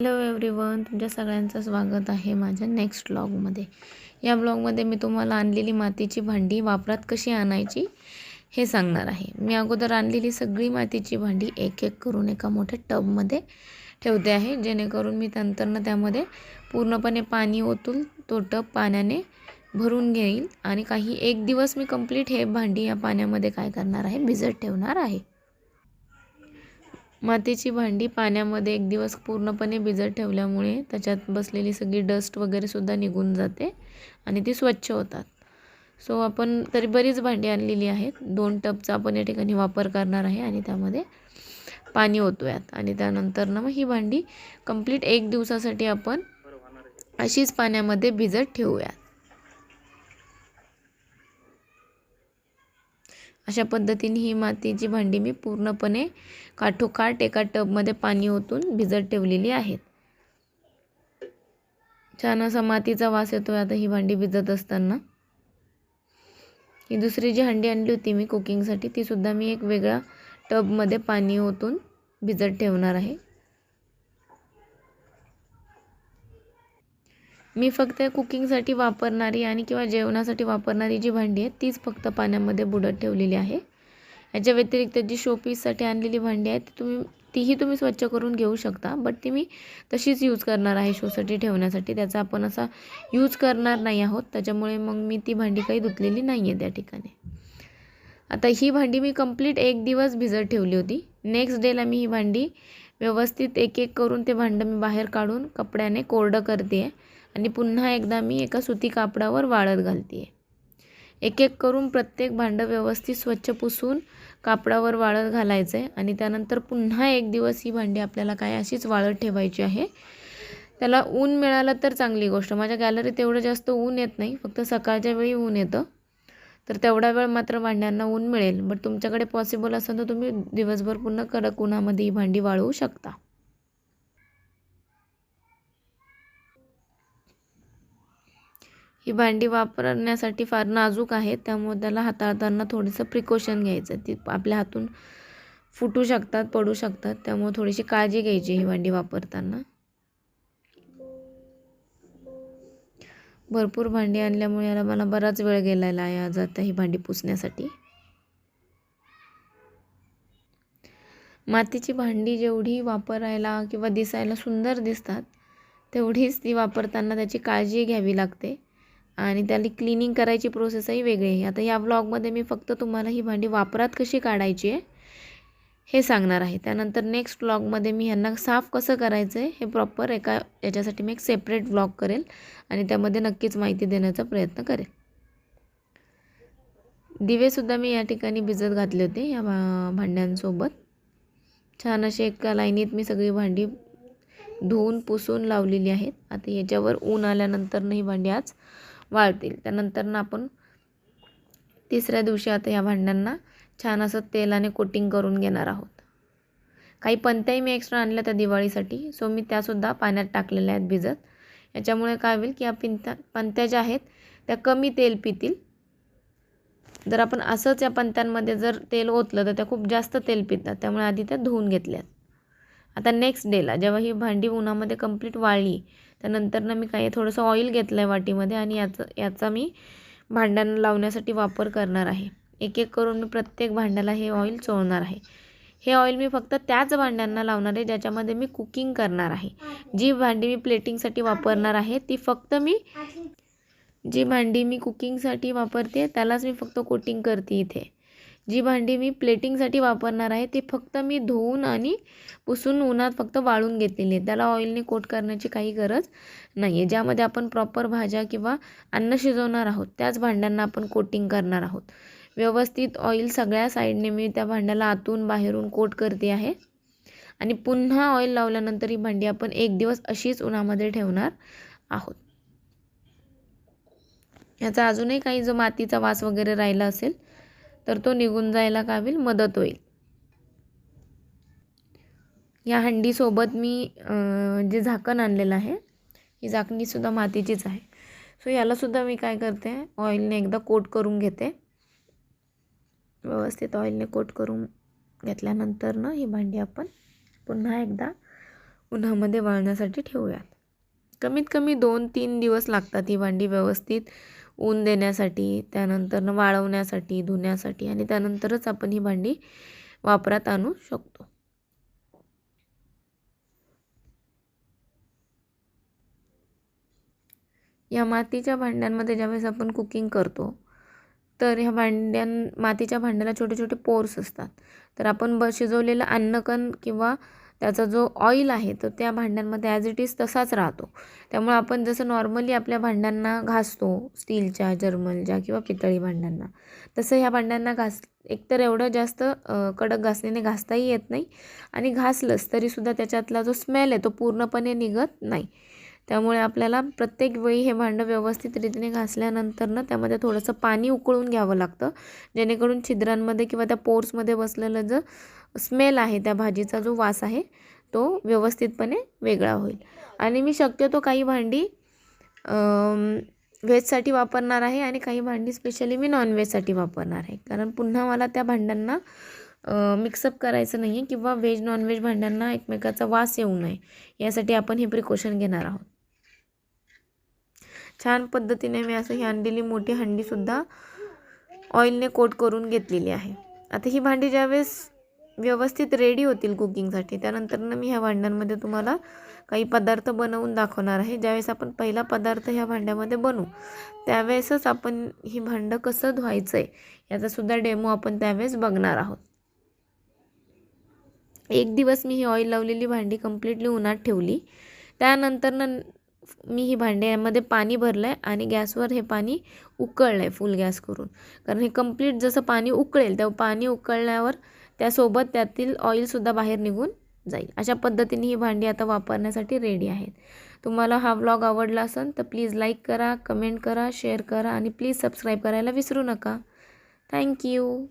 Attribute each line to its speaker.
Speaker 1: Hello everyone तुमच्या सगळ्यांचं स्वागत आहे माझ्या नेक्स्ट ब्लॉगमध्ये या ब्लॉगमध्ये मी तुम्हाला आणलेली मातीची भांडी वापरात कशी आणायची हे सांगणार आहे. मी अगोदर आणलेली सगळी मातीची भांडी एक एक करून एका मोठ्या टबमध्ये ठेवते आहे जेणेकरून मी नंतरनं त्यामध्ये पूर्णपणे पाणी ओतून तो टब पाण्याने भरून घेईल आणि काही एक दिवस मी कंप्लीट हे भांडी या पाण्यामध्ये काय करणार आहे भिजत ठेवणार आहे. मातीची भांडी पाण्यामध्ये एक दिवस पूर्णपणे भिजत ठेवल्यामुळे त्याच्यात बसलेली सगळी डस्ट वगैरेसुद्धा निघून जाते आणि ती स्वच्छ होतात. सो आपण तरी बरीच भांडी आणलेली आहेत. दोन टबचा आपण या ठिकाणी वापर करणार आहे आणि त्यामध्ये पाणी ओतूयात. आणि त्यानंतर ना मग ही भांडी कंप्लीट एक दिवसासाठी आपण अशीच पाण्यामध्ये भिजत ठेवूयात. अशा पद्धतीने ही मातीची भांडी मी पूर्णपणे काठोकाठ एका टबमध्ये पाणी ओतून भिजत ठेवलेली आहेत. छान असा मातीचा वास येतो आता ही भांडी भिजत असताना. ही दुसरी जी हंडी आणली होती मी कुकिंगसाठी तीसुद्धा मी एक वेगळ्या टबमध्ये पाणी ओतून भिजत ठेवणार आहे. मी फक्त कुकिंगसाठी वापरणारी आणि किंवा जेवणासाठी वापरणारी जी भांडी आहे तीच फक्त पाण्यामध्ये बुडत ठेवलेली आहे. याच्या व्यतिरिक्त जी शोपीससाठी आणलेली भांडी आहे ती तुम्ही तीही तुम्ही स्वच्छ करून घेऊ शकता. बट ती मी तशीच यूज करणार आहे शोसाठी ठेवण्यासाठी. त्याचा आपण असा यूज करणार नाही आहोत. त्याच्यामुळे मग मी ती भांडी काही धुतलेली नाही आहे त्या ठिकाणी. आता ही भांडी मी कंप्लीट एक दिवस भिजत ठेवली होती. नेक्स्ट डेला मी ही भांडी व्यवस्थित एक एक करून ते भांडं मी बाहेर काढून कपड्याने कोरडं करते आहे आणि पुन्हा एकदा मी एका सुती कापडावर वाळत घालते आहे एक एक करून प्रत्येक भांडं व्यवस्थित स्वच्छ पुसून कापडावर वाळत घालायचं आहे आणि त्यानंतर पुन्हा एक दिवस ही भांडी आपल्याला काय अशीच वाळत ठेवायची आहे. त्याला ऊन मिळालं तर चांगली गोष्ट. माझ्या गॅलरीत एवढं जास्त ऊन येत नाही फक्त सकाळच्या वेळी ऊन येतं. तर तेवढा वेळ मात्र भांड्यांना ऊन मिळेल. बट तुमच्याकडे पॉसिबल असेल तर तुम्ही दिवसभर पुन्हा कडक उन्हामध्ये ही भांडी वाळवू शकता. ही भांडी वापरण्यासाठी फार नाजूक आहे त्यामुळे त्याला हाताळताना थोडंसं प्रिकॉशन घ्यायचं. ती आपल्या हातून फुटू शकतात पडू शकतात त्यामुळे थोडीशी काळजी घ्यायची ही भांडी वापरताना. भरपूर भांडी आणल्यामुळे याला मला बराच वेळ गेलेला आहे आज आता ही भांडी पुसण्यासाठी. मातीची भांडी जेवढी वापरायला किंवा दिसायला सुंदर दिसतात तेवढीच ती वापरताना त्याची काळजी घ्यावी लागते. आणि त्याला क्लिनिंग करायची प्रोसेसही वेगळी आहे. आता या ब्लॉगमध्ये मी फक्त तुम्हाला ही भांडी वापरात कशी काढायची आहे हे सांगणार आहे. त्यानंतर नेक्स्ट ब्लॉगमध्ये मी ह्यांना साफ कसं करायचं आहे हे प्रॉपर एका याच्यासाठी मी एक सेपरेट ब्लॉग करेल आणि त्यामध्ये नक्कीच माहिती देण्याचा प्रयत्न करेल. दिवेसुद्धा मी या ठिकाणी भिजत घातले होते या भा भांड्यांसोबत. छान असे एका लाईनीत मी सगळी भांडी धुवून पुसून लावलेली आहेत. आता याच्यावर ऊन आल्यानंतरनं ही भांडी आज वाळतील त्यानंतर ना आपण तिसऱ्या दिवशी आता या भांड्यांना छान असं तेलाने कोटिंग करून घेणार आहोत. काही पंत्याही मी एक्स्ट्रा आणल्या त्या दिवाळीसाठी सो मी त्यासुद्धा पाण्यात टाकलेल्या आहेत भिजत. याच्यामुळे काय होईल की या पिंत्या पंत्या ज्या आहेत त्या कमी तेल पितील. जर आपण असंच या पंत्यांमध्ये जर तेल ओतलं तर त्या खूप जास्त तेल पितात. त्यामुळे आधी त्या धुवून घेतल्यात. आता नेक्स्ट डेला जेव्हा ही भांडी उन्हामध्ये कंप्लीट वाळली त्यानंतर ना मी काही थोडंसं ऑइल घेतलं आहे वाटीमध्ये आणि याचं याचा मी भांड्यांना लावण्यासाठी वापर करणार आहे. एक एक करून मी प्रत्येक भांड्याला हे ऑइल चोळणार आहे. हे ऑइल मी फक्त त्याच भांड्यांना लावणार आहे ज्याच्यामध्ये मी कुकिंग करणार आहे. जी भांडी मी प्लेटिंगसाठी वापरणार आहे ती फक्त मी जी भांडी मी कुकिंगसाठी वापरते त्यालाच मी फक्त कोटिंग करते इथे. जी भांडी मी प्लेटिंगसाठी वापरणार आहे ती फक्त मी धुवून आणि पुसून उन्हात फक्त वाळून घेतलेली आहे त्याला ऑइलने कोट करण्याची काही गरज नाही आहे ज्यामध्ये आपण प्रॉपर भाज्या किंवा अन्न शिजवणार आहोत त्याच भांड्यांना आपण कोटिंग करणार आहोत. व्यवस्थित ऑइल सगळ्या साईडने मी त्या भांड्याला आतून बाहेरून कोट करते आहे. आणि पुन्हा ऑइल लावल्यानंतर ही भांडी आपण एक दिवस अशीच उन्हामध्ये ठेवणार आहोत. याचा अजूनही काही जो मातीचा वास वगैरे राहिला असेल तर तो निघून जायला काय होईल? मदत होईल. या हंडीसोबत मी जे झाकण आणलेलं आहे ही झाकणीसुद्धा मातीचीच आहे. सो यालासुद्धा मी काय करते? ऑइलने एकदा कोट करून घेते. व्यवस्थित ऑइलने कोट करून घेतल्यानंतर ना ही भांडी आपण पुन्हा एकदा उन्हामध्ये वाळण्यासाठी ठेवूयात. कमीत कमी दोन तीन दिवस लागतात ही भांडी व्यवस्थित ऊन देण्यासाठी त्यानंतर वाळवण्यासाठी धुण्यासाठी आणि त्यानंतरच आपण ही भांडी वापरात आणू शकतो. या मातीच्या भांड्यांमध्ये ज्यावेळेस आपण कुकिंग करतो तर ह्या भांड्यां मातीच्या भांड्याला छोटे छोटे पोर्स असतात. तर आपण ब शिजवलेलं अन्नकण किंवा त्याचा जो ऑइल आहे तो त्या भांड्यांमध्ये ॲज इट इज तसाच राहतो. त्यामुळे आपण जसं नॉर्मली आपल्या भांड्यांना घासतो स्टीलच्या जर्मलच्या किंवा पितळी भांड्यांना तसं ह्या भांड्यांना घास एकतर एवढं जास्त कडक घासणीने घासताही येत नाही आणि घासलंच तरीसुद्धा त्याच्यातला जो स्मेल आहे तो पूर्णपणे निघत नाही. त्यामुळे आपल्याला प्रत्येक वेळी हे भांडं व्यवस्थित रीतीने घासल्यानंतर ना त्यामध्ये थोडंसं पाणी उकळून घ्यावं लागतं. जेणेकरून छिद्रांमध्ये किंवा त्या पोर्समध्ये बसलेलं जो स्मेल आहे त्या भाजीचा जो वास आहे तो व्यवस्थितपणे वेगळा होईल. आणि मी शक्यतो काही भांडी व्हेजसाठी वापरणार आहे आणि काही भांडी स्पेशली मी नॉनव्हेजसाठी वापरणार आहे. कारण पुन्हा मला त्या भांड्यांना मिक्सअप करायचं नाही आहे किंवा व्हेज नॉनव्हेज भांड्यांना एकमेकाचा वास येऊ नये. यासाठी आपण हे प्रिकॉशन घेणार आहोत. छान पद्धतीने मी असं ही आणलेली मोठी हंडीसुद्धा ऑइलने कोट करून घेतलेली आहे. आता ही भांडी ज्यावेळेस व्यवस्थित रेडी होतील कुकिंगसाठी त्यानंतरनं मी ह्या भांड्यांमध्ये तुम्हाला काही पदार्थ बनवून दाखवणार आहे. ज्यावेळेस आपण पहिला पदार्थ ह्या भांड्यामध्ये बनवू त्यावेळेसच आपण ही भांडं कसं धुवायचं आहे याचासुद्धा डेमो आपण त्यावेळेस बघणार आहोत. एक दिवस मी ही ऑइल लावलेली भांडी कम्प्लिटली उन्हात ठेवली. त्यानंतरनं मी ही भांड्यामध्ये पाणी भरलं आहे आणि गॅसवर हे पाणी उकळलं आहे फुल गॅस करून. कारण हे कंप्लीट जसं पाणी उकळेल तेव्हा पाणी उकळल्यावर त्यासोबत त्यातील ऑइलसुद्धा बाहेर निघून जाईल. अशा पद्धतीने ही भांडी आता वापरण्यासाठी रेडी आहेत. तुम्हाला हा व्लॉग आवडला असेल तर प्लीज लाईक करा कमेंट करा शेअर करा आणि प्लीज सबस्क्राईब करायला विसरू नका. थँक्यू